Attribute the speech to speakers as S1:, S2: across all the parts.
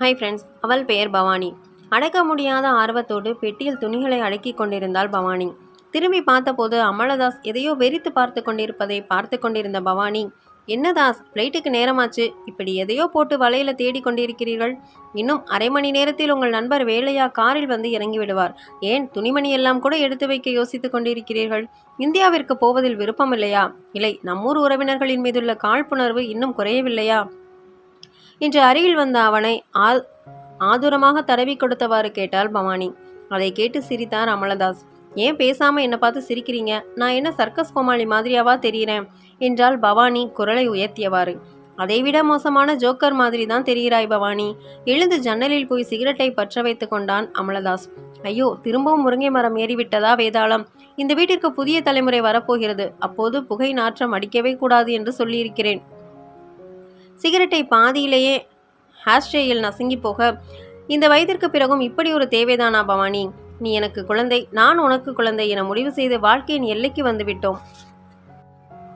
S1: Hi friends அவள் பெயர் பவானி. அடக்க முடியாத ஆர்வத்தோடு பெட்டியில் துணிகளை அடுக்கிக் கொண்டிருந்தாள் பவானி. திரும்பி பார்த்தபோது அமலதாஸ் எதையோ வெறித்து பார்த்து கொண்டிருப்பதை பார்த்து கொண்டிருந்த பவானி என்ன தாஸ் ஃப்ளைட்டுக்கு நேரமாச்சு. இப்படி எதையோ போட்டு வலையில தேடி கொண்டிருக்கிறீர்கள். இன்னும் அரை மணி நேரத்தில் உங்கள் நண்பர் வேலையா காரில் வந்து இறங்கி விடுவார். ஏன் துணிமணி எல்லாம் கூட எடுத்து வைக்க யோசித்துக் கொண்டிருக்கிறீர்கள்? இந்தியாவிற்கு போவதில் விருப்பம் இல்லையா? இல்லை நம்மூர் உறவினர்களின் மீதுள்ள காழ்ப்புணர்வு இன்னும் குறையவில்லையா? இன்று அருகில் வந்த அவனை ஆ ஆதுரமாக தடவி கொடுத்தவாறு கேட்டாள் பவானி. அதை கேட்டு சிரித்தார் அமலதாஸ். ஏன் பேசாம என்னை பார்த்து சிரிக்கிறீங்க? நான் என்ன சர்க்கஸ் கோமாளி மாதிரியாவா தெரிகிறேன் என்றால் பவானி குரலை உயர்த்தியவாறு. அதைவிட மோசமான ஜோக்கர் மாதிரி தான் தெரிகிறாய் பவானி. எழுந்து ஜன்னலில் போய் சிகரெட்டை பற்ற வைத்து கொண்டான் அமலதாஸ். ஐயோ திரும்பவும் முருங்கை மரம் ஏறிவிட்டதா வேதாளம்? இந்த வீட்டிற்கு புதிய தலைமுறை வரப்போகிறது. அப்போது புகை நாற்றம் அடிக்கவே கூடாது என்று சொல்லியிருக்கிறேன். சிகரெட்டை பாதியிலேயே ஹேஷ்டேயில் நசுங்கி போக இந்த வயதிற்கு பிறகும் இப்படி ஒரு தேவைதானா பவானி? நீ எனக்கு குழந்தை நான் உனக்கு குழந்தை என முடிவு செய்து வாழ்க்கையின் எல்லைக்கு வந்துவிட்டோம்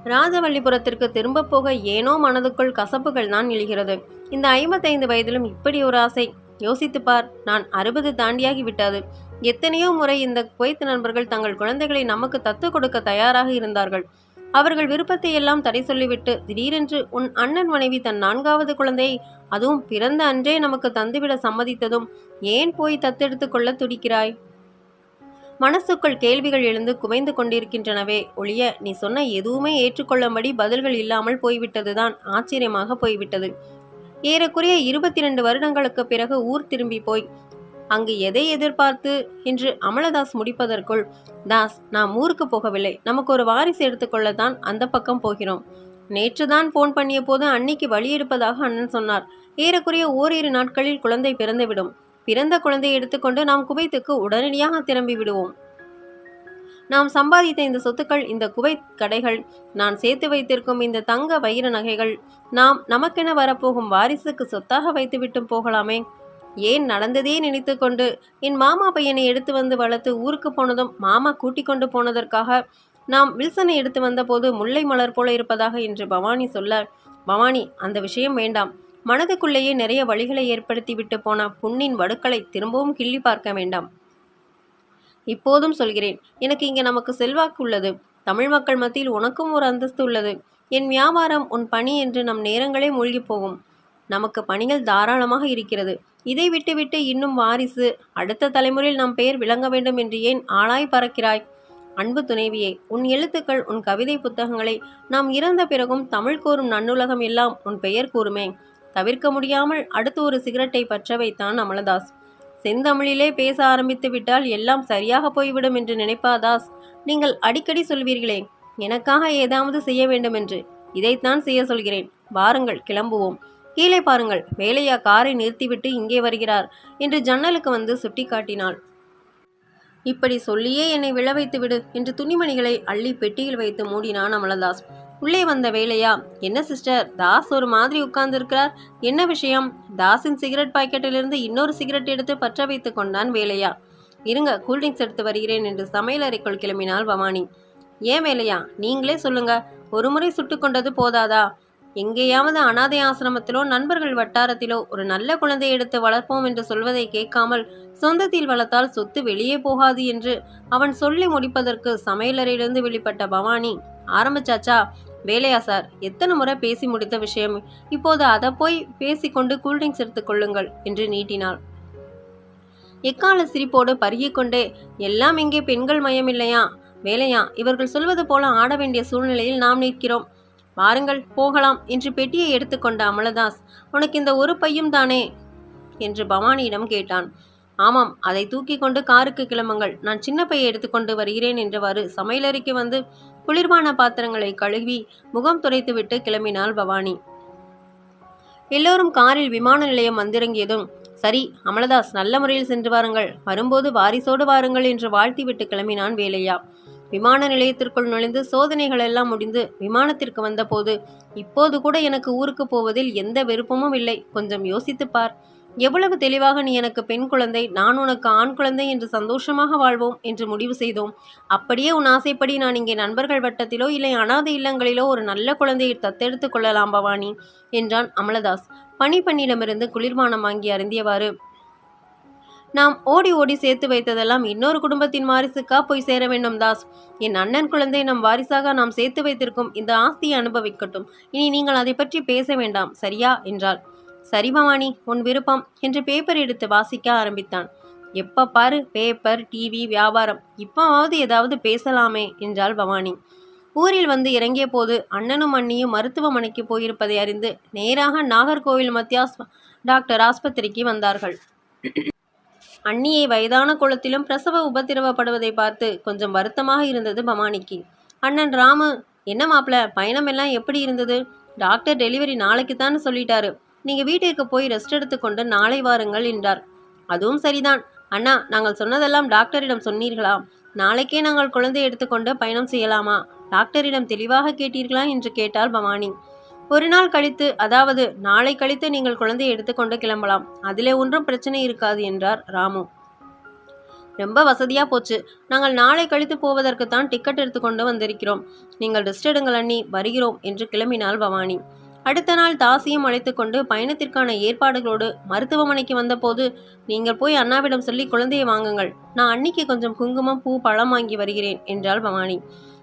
S1: ராஜவல்லிபுரத்திற்கு திரும்ப போக ஏனோ மனதுக்குள் கசப்புகள் தான் எழுகிறது. இந்த ஐம்பத்தைந்து வயதிலும் இப்படி ஒரு ஆசை. யோசித்துப் பார் நான் அறுபது தாண்டியாகி விட்டது. எத்தனையோ முறை இந்த குவைத்து நண்பர்கள் தங்கள் குழந்தைகளை நமக்கு தத்து கொடுக்க தயாராக இருந்தார்கள். அவர்கள் விருப்பத்தை எல்லாம் தடை சொல்லிவிட்டு திடீரென்று உன் அண்ணன் மனைவி தன் நான்காவது குழந்தையை அதுவும் பிறந்த அன்றே நமக்கு தந்துவிட சம்மதித்ததும் ஏன் போய் தத்தெடுத்து கொள்ள துடிக்கிறாய்? மனசுக்குள் கேள்விகள் எழுந்து குமைந்து கொண்டிருக்கின்றனவே ஒழிய நீ சொன்ன எதுவுமே ஏற்றுக்கொள்ளும்படி பதில்கள் இல்லாமல் போய்விட்டதுதான் ஆச்சரியமாக போய்விட்டது. ஏறக்குறைய இருபத்தி ரெண்டு வருடங்களுக்கு பிறகு ஊர் திரும்பி போய் அங்கு எதை எதிர்பார்த்து என்று அமலதாஸ் முடிப்பதற்குள் தாஸ் நாம் ஊருக்கு போகவில்லை. நமக்கு ஒரு வாரிசு எடுத்துக்கொள்ளத்தான் அந்த பக்கம் போகிறோம். நேற்று தான் ஃபோன் பண்ணிய போது அன்னைக்கு வழி எடுப்பதாக அண்ணன் சொன்னார். ஏறக்குறைய ஓரிரு நாட்களில் குழந்தை பிறந்துவிடும். பிறந்த குழந்தையை எடுத்துக்கொண்டு நாம் குவைத்துக்கு உடனடியாக திரும்பி விடுவோம். நாம் சம்பாதித்த இந்த சொத்துக்கள் இந்த குவைத் கடைகள் நான் சேர்த்து வைத்திருக்கும் இந்த தங்க வைர நகைகள் நாம் நமக்கென வரப்போகும் வாரிசுக்கு சொத்தாக வைத்துவிட்டு போகலாமே. ஏன் நடந்ததே நினைத்து கொண்டு? என் மாமா பையனை எடுத்து வந்து வளர்த்து ஊருக்கு போனதும் மாமா கூட்டிக் கொண்டு போனதற்காக நாம் வில்சனை எடுத்து வந்தபோது முல்லை மலர் போல இருப்பதாக என்று பவானி சொல்ல பவானி அந்த விஷயம் வேண்டாம். மனதுக்குள்ளேயே நிறைய வழிகளை ஏற்படுத்தி விட்டு போன புண்ணின் வடுக்களை திரும்பவும் கிள்ளி பார்க்க வேண்டாம். இப்போதும் சொல்கிறேன் எனக்கு இங்கே நமக்கு செல்வாக்கு உள்ளது. தமிழ் மக்கள் மத்தியில் உனக்கும் ஒரு அந்தஸ்து உள்ளது. என் வியாபாரம் உன் பணி என்று நம் நேரங்களே மூழ்கி போகும். நமக்கு பணிகள் தாராளமாக இருக்கிறது. இதை விட்டுவிட்டு இன்னும் வாரிசு அடுத்த தலைமுறையில் நம் பெயர் விளங்க வேண்டும் என்று ஏன் ஆளாய் பறக்கிறாய்? அன்பு துணைவியே உன் எழுத்துக்கள் உன் கவிதை புத்தகங்களை நாம் இறந்த பிறகும் தமிழ் கூறும் நன்னுலகம் எல்லாம் உன் பெயர் கூறுமே. தவிர்க்க முடியாமல் அடுத்து ஒரு சிகரெட்டை பற்ற வைத்தான் அமலதாஸ். செந்தமிழிலே பேச ஆரம்பித்து விட்டால் எல்லாம் சரியாக போய்விடும் என்று நினைப்பாதாஸ் நீங்கள் அடிக்கடி சொல்வீர்களே எனக்காக ஏதாவது செய்ய வேண்டும் என்று இதைத்தான் செய்ய சொல்கிறேன். வாருங்கள் கிளம்புவோம். கீழே பாருங்கள். வேலையா காரை நிறுத்திவிட்டு இங்கே வருகிறார் என்று ஜன்னலுக்கு வந்து சுட்டிக்காட்டினாள். இப்படி சொல்லியே என்னை விழ வைத்து விடு என்று துணிமணிகளை அள்ளி பெட்டியில் வைத்து மூடினான் அமலதாஸ். உள்ளே வந்த வேலையா என்ன சிஸ்டர் தாஸ் ஒரு மாதிரி உட்கார்ந்திருக்கிறார். என்ன விஷயம்? தாஸின் சிகரெட் பாக்கெட்டிலிருந்து இன்னொரு சிகரெட் எடுத்து பற்ற வைத்து கொண்டான் வேலையா. இருங்க கூல்ட்ரிங்க்ஸ் எடுத்து வருகிறேன் என்று சமையலறைக்குள் கிளம்பினாள் பவானி. ஏன் வேலையா நீங்களே சொல்லுங்க. ஒரு முறை சுட்டு கொண்டது போதாதா? எங்கேயாவது அனாதை ஆசிரமத்திலோ நண்பர்கள் வட்டாரத்திலோ ஒரு நல்ல குழந்தையை எடுத்து வளர்ப்போம் என்று சொல்வதை கேட்காமல் சொந்தத்தில் வளர்த்தால் சொத்து வெளியே போகாது என்று அவன் சொல்லி முடிப்பதற்கு சமையலறையிலிருந்து வெளிப்பட்ட பவானி ஆரம்பிச்சாச்சா? வேலையா சார்? எத்தனை முறை பேசி முடித்த விஷயம்? இப்போது அதை போய் பேசிக்கொண்டு கூல்ட்ரிங்க்ஸ் எடுத்துக்கொள்ளுங்கள் என்று நீட்டினாள். எக்கால சிரிப்போடு பருகிக்கொண்டே எல்லாம் இங்கே பெண்கள் மயம் இல்லையா? வேலையா? இவர்கள் சொல்வது போல ஆட வேண்டிய சூழ்நிலையில் நாம் நிற்கிறோம். வாருங்கள் போகலாம் என்று பெட்டியை எடுத்துக்கொண்ட அமலதாஸ் உனக்கு இந்த ஒரு பையும் தானே? என்று பவானியிடம் கேட்டான். ஆமாம் அதை தூக்கி கொண்டு காருக்கு கிளம்புங்கள். நான் சின்ன பையை எடுத்துக்கொண்டு வருகிறேன் என்றவாறு சமையலறைக்கு வந்து குளிர்பான பாத்திரங்களை கழுவி முகம் துடைத்துவிட்டு கிளம்பினாள் பவானி. எல்லோரும் காரில் விமான நிலையம் வந்திறங்கியதும் சரி அமலதாஸ் நல்ல முறையில் சென்று வாருங்கள். வரும்போது வாரிசோடு வாருங்கள் என்று வாழ்த்திவிட்டு கிளம்பினான் வேலையா? விமான நிலையத்திற்குள் நுழைந்து சோதனைகள் எல்லாம் முடிந்து விமானத்திற்கு வந்தபோது இப்போது கூட எனக்கு ஊருக்கு போவதில் எந்த விருப்பமும் இல்லை. கொஞ்சம் யோசித்துப் பார். எவ்வளவு தெளிவாக நீ எனக்கு பெண் குழந்தை நான் உனக்கு ஆண் குழந்தை என்று சந்தோஷமாக வாழ்வோம் என்று முடிவு செய்தோம். அப்படியே உன் ஆசைப்படி நான் இங்கே நண்பர்கள் வட்டத்திலோ இல்லை அனாதை இல்லங்களிலோ ஒரு நல்ல குழந்தையை தத்தெடுத்து கொள்ளலாம் பவானி என்றான் அமலதாஸ். பனிப்பண்ணிடமிருந்து குளிர்பானம் வாங்கி அருந்தியவாறு நாம் ஓடி ஓடி சேர்த்து வைத்ததெல்லாம் இன்னொரு குடும்பத்தின் வாரிசுக்கா போய் சேர வேண்டும் தாஸ். என் அண்ணன் குழந்தை நம் வாரிசாக நாம் சேர்த்து வைத்திருக்கும் இந்த ஆஸ்தியை அனுபவிக்கட்டும். இனி நீங்கள் அதை பற்றி பேச வேண்டாம் சரியா? என்றாள். சரி பவானி உன் விருப்பம் என்று பேப்பர் எடுத்து வாசிக்க ஆரம்பித்தான். எப்ப பாரு பேப்பர் டிவி வியாபாரம் இப்போவாவது ஏதாவது பேசலாமே என்றாள் பவானி. ஊரில் வந்து இறங்கிய போது அண்ணனும் அண்ணியும் மருத்துவமனைக்கு போயிருப்பதை அறிந்து நேராக நாகர்கோவில் மத்தியாஸ் டாக்டர் ஆஸ்பத்திரிக்கு வந்தார்கள். அண்ணியை வயதான குளத்திலும் பிரசவ உபத்திரவப்படுவதை பார்த்து கொஞ்சம் வருத்தமாக இருந்தது பவானிக்கு அண்ணன் ராமு என்ன மாப்பிள? பயணம் எல்லாம் எப்படி இருந்தது? டாக்டர் டெலிவரி நாளைக்கு தான் சொல்லிட்டாரு. நீங்கள் வீட்டிற்கு போய் ரெஸ்ட் எடுத்துக்கொண்டு நாளை வாருங்கள் என்றார். அதுவும் சரிதான். அண்ணா நாங்கள் சொன்னதெல்லாம் டாக்டரிடம் சொன்னீர்களா? நாளைக்கே நாங்கள் குழந்தை எடுத்துக்கொண்டு பயணம் செய்யலாமா? டாக்டரிடம் தெளிவாக கேட்டீர்களா? என்று கேட்டாள் பவானி ஒரு நாள் கழித்து அதாவது நாளை கழித்து நீங்கள் குழந்தையை எடுத்துக்கொண்டு கிளம்பலாம். அதிலே ஒன்றும் பிரச்சனை இருக்காது என்றார் ராமு. ரொம்ப வசதியாக போச்சு. நாங்கள் நாளை கழித்து போவதற்கு தான் டிக்கெட் எடுத்துக்கொண்டு வந்திருக்கிறோம். நீங்கள் ரெஸ்ட் எடுங்கள் அண்ணி வருகிறோம் என்று கிளம்பினாள் பவானி. அடுத்த நாள் தாசியும் அழைத்துக்கொண்டு பயணத்திற்கான ஏற்பாடுகளோடு மருத்துவமனைக்கு வந்தபோது நீங்கள் போய் அண்ணாவிடம் சொல்லி குழந்தையை வாங்குங்கள். நான் அன்னிக்கு கொஞ்சம் குங்குமம் பூ பழம் வாங்கி வருகிறேன் என்றாள் பவானி.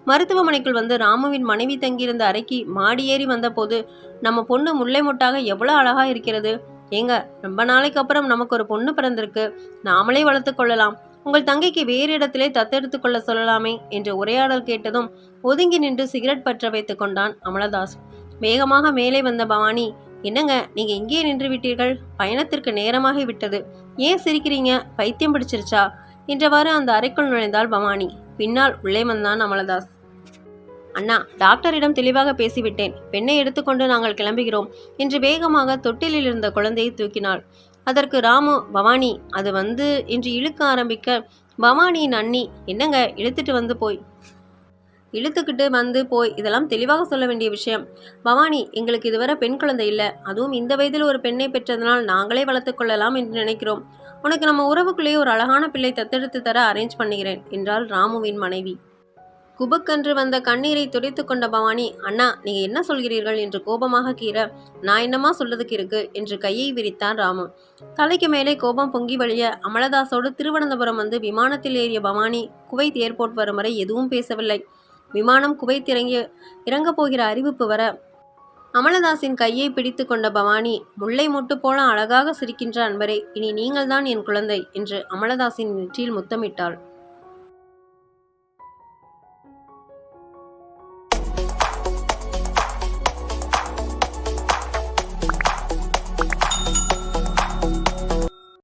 S1: மருத்துவமனைக்குள் வந்து ராமுவின் மனைவி தங்கியிருந்த அறைக்கு மாடி ஏறி வந்தபோது நம்ம பொண்ணு முல்லை முட்டாக எவ்வளோ அழகா இருக்கிறது. ஏங்க ரொம்ப நாளைக்கு அப்புறம் நமக்கு ஒரு பொண்ணு பிறந்திருக்கு. நாமளே வளர்த்து கொள்ளலாம். உங்கள் தங்கைக்கு வேறு இடத்திலே தத்தெடுத்து கொள்ள சொல்லலாமே என்று உரையாடல் கேட்டதும் ஒதுங்கி நின்று சிகரெட் பற்ற வைத்து கொண்டான் அமலதாஸ். வேகமாக மேலே வந்த பவானி என்னங்க நீங்க இங்கே நின்று விட்டீர்கள்? பயணத்திற்கு நேரமாகி விட்டது. ஏன் சிரிக்கிறீங்க? பைத்தியம் பிடிச்சிருச்சா? என்றவாறு அந்த அறைக்குள் நுழைந்தாள் பவானி. பின்னால் உள்ளே வந்தான் அமலதாஸ். அண்ணா டாக்டரிடம் தெளிவாக பேசிவிட்டேன். பெண்ணை எடுத்துக்கொண்டு நாங்கள் கிளம்புகிறோம். என்று வேகமாக தொட்டிலில் இருந்த குழந்தையை தூக்கினாள். அதற்கு ராமு பவானி அது வந்து என்று இழுக்க ஆரம்பிக்க பவானியின் அண்ணி என்னங்க இழுத்துட்டு வந்து போய். இழுத்துக்கிட்டு வந்து போய் இதெல்லாம் தெளிவாக சொல்ல வேண்டிய விஷயம். பவானி எங்களுக்கு இதுவரை பெண் குழந்தை இல்லை. அதுவும் இந்த வயதில் ஒரு பெண்ணை பெற்றதனால் நாங்களே வளர்த்துக்கொள்ளலாம் என்று நினைக்கிறோம். உனக்கு நம்ம உறவுக்குள்ளேயே ஒரு அழகான பிள்ளை தத்தெடுத்து தர அரேஞ்ச் பண்ணுகிறேன் என்றாள் ராமுவின் மனைவி. குபுக்கன்று வந்த கண்ணீரை துடைத்து கொண்ட பவானி அண்ணா நீங்க என்ன சொல்கிறீர்கள்? என்று கோபமாக கீற நான் என்னமா சொல்றதுக்கு இருக்கு? என்று கையை விரித்தான் ராமு. தலைக்கு மேலே கோபம் பொங்கி வழிய அமலதாசோடு திருவனந்தபுரம் வந்து விமானத்தில் ஏறிய பவானி குவைத் ஏர்போர்ட் வரும் வரை எதுவும் பேசவில்லை. விமானம் குவைத் இறங்கிய இறங்கப் போகிற அறிவிப்பு வர அமலதாஸின் கையை பிடித்து கொண்ட பவானி முல்லை மொட்டு போல அழகாக சிரிக்கின்ற அன்பரே இனி நீங்கள்தான் என் குழந்தை என்று அமலதாஸின் நெற்றியில் முத்தமிட்டாள்.